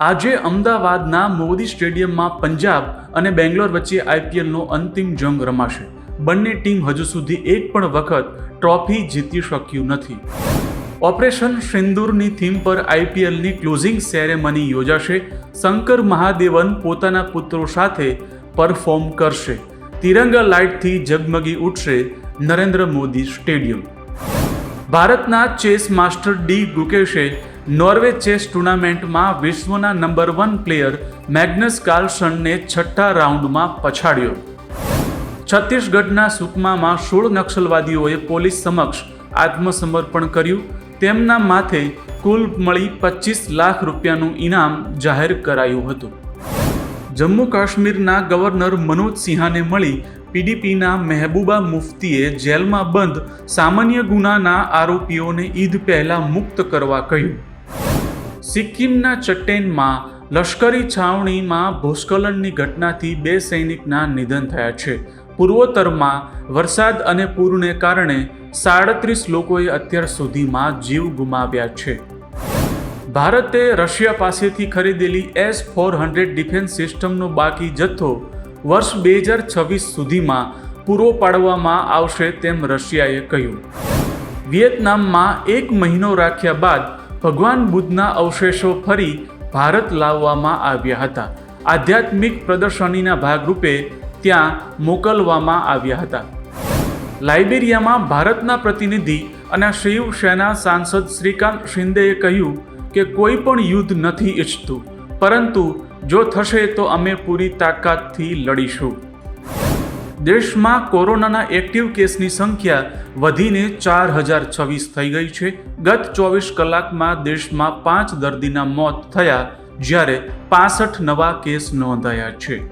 આજે અમદાવાદના મોદી સ્ટેડિયમમાં પંજાબ અને બેંગ્લોર વચ્ચે આઈપીએલનો અંતિમ જંગ રમાશે. બંને ટીમ હજુ સુધી એક પણ વખત ટ્રોફી જીતી શક્યું નથી. ઓપરેશન સિંદૂરની થીમ પર આઈપીએલની ક્લોઝિંગ સેરેમની યોજાશે. શંકર મહાદેવન પોતાના પુત્રો સાથે પરફોર્મ કરશે. તિરંગા લાઇટથી ઝગમગી ઉઠશે નરેન્દ્ર મોદી સ્ટેડિયમ. ભારતના ચેસ માસ્ટર ડી ગુકેશે નોર્વે ચેસ ટુર્નામેન્ટમાં વિશ્વના નંબર વન પ્લેયર મેગ્નસ કાર્લસનને છઠ્ઠા રાઉન્ડમાં પછાડ્યો. છત્તીસગઢના સુકમામાં સોળ નક્સલવાદીઓએ પોલીસ સમક્ષ આત્મસમર્પણ કર્યું. તેમના માથે કુલ મળી પચીસ લાખ રૂપિયાનું ઇનામ જાહેર કરાયું હતું. જમ્મુ કાશ્મીરના ગવર્નર મનોજ સિંહાને મળી પીડીપીના મહેબૂબા મુફ્તીએ જેલમાં બંધ સામાન્ય ગુનાના આરોપીઓને ઈદ પહેલા મુક્ત કરવા કહ્યું. સિક્કિમના ચટ્ટેનમાં લશ્કરી છાવણીમાં ભૂસ્ખલનની ઘટનાથી બે સૈનિકના નિધન થયા છે. પૂર્વોત્તરમાં વરસાદ અને પૂરને કારણે સાડત્રીસ લોકોએ અત્યાર સુધીમાં જીવ ગુમાવ્યા છે. ભારતે રશિયા પાસેથી ખરીદેલી એસ ફોર હંડ્રેડ ડિફેન્સ સિસ્ટમનો બાકી જથ્થો વર્ષ બે હજાર છવ્વીસ સુધીમાં પૂરો પાડવામાં આવશે તેમ રશિયાએ કહ્યું. વિયેતનામમાં એક મહિનો રાખ્યા બાદ ભગવાન બુદ્ધના અવશેષો ફરી ભારત લાવવામાં આવ્યા હતા. આધ્યાત્મિક પ્રદર્શનીના ભાગરૂપે ત્યાં મોકલવામાં આવ્યા હતા. લાઇબેરિયામાં ભારતના પ્રતિનિધિ અને શિવસેના સાંસદ શ્રીકાંત શિંદેએ કહ્યું કે કોઈ પણ યુદ્ધ નથી ઈચ્છતું. પરંતુ જો થશે તો અમે પૂરી તાકાતથી લડીશું. દેશમાં કોરોનાના એક્ટિવ કેસની સંખ્યા વધીને ચાર હજાર છવ્વીસ થઈ ગઈ છે. ગત ચોવીસ કલાકમાં દેશમાં પાંચ દર્દીના મોત થયા, જ્યારે પાસઠ નવા કેસ નોંધાયા છે.